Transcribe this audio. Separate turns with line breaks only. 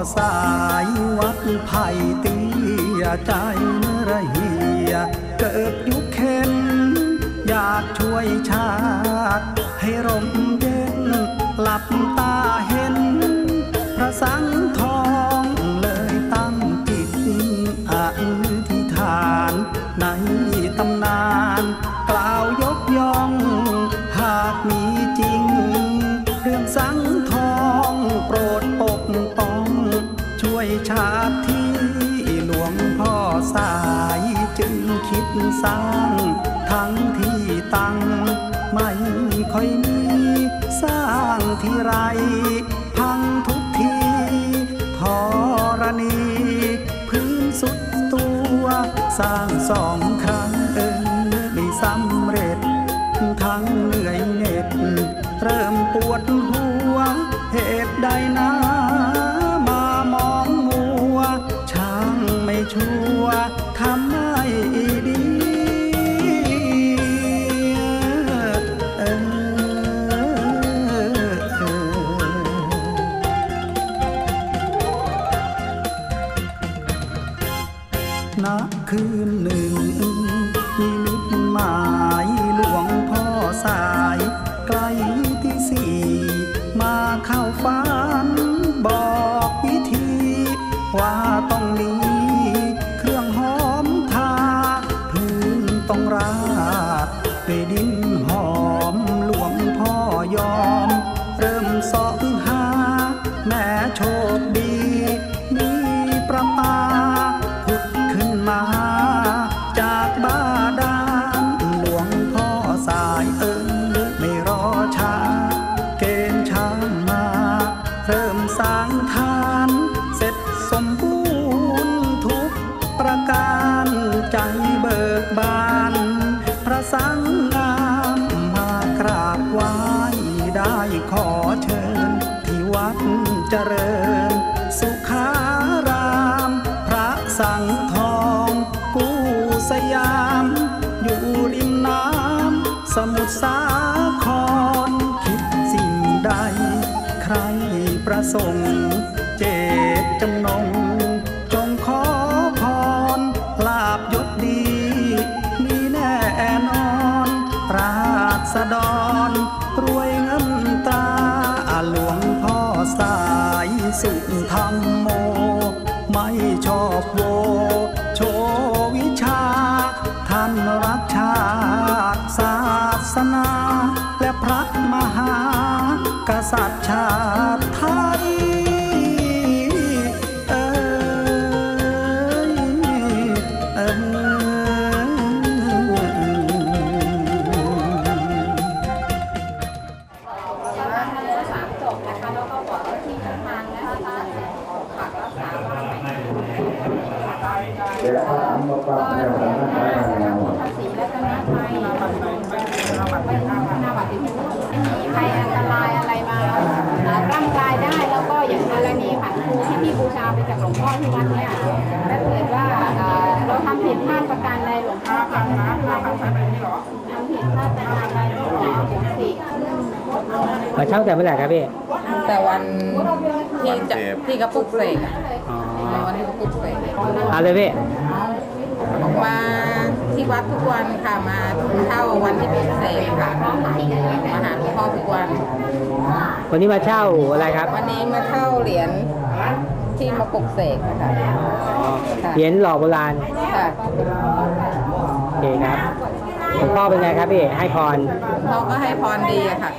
่อสายวัดไผ่เตียใจมรระเหีย เกิดยุคเข็นอยากช่วยชาติ ให้ร่มเย็น หลับตาเห็น พระสังทองเลยตั้งจิตอธิษฐานในตำนาน ชาติที่หลวงพ่อสายจึงคิดสร้าง ทั้งที่ตั้งไม่ค่อยมีสร้างที่ไร พังทุกทีธรณีพื้นสุดตัว สร้างสองครั้งเออไม่สำเร็จ ทั้งเหนื่อยเหน็ด เริ่มปวดหัวเหตุใดน ณคืนหนึ่งมีมิตหมายหลวงพ่อสายไกลที่สี่มาเข้าฝันบอกวิธีว่าต้องมีเครื่องหอมทาพื้นต้องราดไปดินารใจเบิกบาน พระสังฆงามมากราบไหว้ได้ขอเชิญ ที่วัดเจริญ สุขาราม พระสังฆทองกู้สยาม อยู่ริมน้ำสมุทรสาคร คิดสิ่งใด ใครประสงค์ เจตจำนง สิธรรมโม ไม่ชอบโว โชวิชา ท่านรักชาติศาสนา และพระมหากษัตริย์ชาติไทย
ภาษีและธนาคารไม่นาบัตรติดมีภัยอันตรายอะไรมาร่างกายได้แล้วก็อย่างกรณีผันครูที่พี่บูชาไปจากหลวงพ่อที่วัดเนี่ยถ้าเกิดว่าเราทำผิดพลาดประการใดหลวงพ่อทำนะทำผิดพลาดประการใดก็ขออโหสิ
มาเช่าแต่เมื่อไหร่ครับพี่
แต่วันที่จะที่กระปุกเสกอะ
อ๋ อ
ในวันที่กระปุกเสก
เอาเลยพี่
มาที่วัดทุกวันค่ะมาเช่าวันที่ปลุกเสกค่ะมาหาหลวงพ่อทุกวัน
วันนี้มาเช่าอะไรครับ
วันนี้มาเช่าเหรียญที่มาปลุกเสกนะคะ
อ๋อเหรียญหล่อโบราณ
ค่ะ
โอเคครับหลวงพ่อเป็นไงครับพี่ให้พร
หลวงพ่อก็ให้พรดีอะค่ะ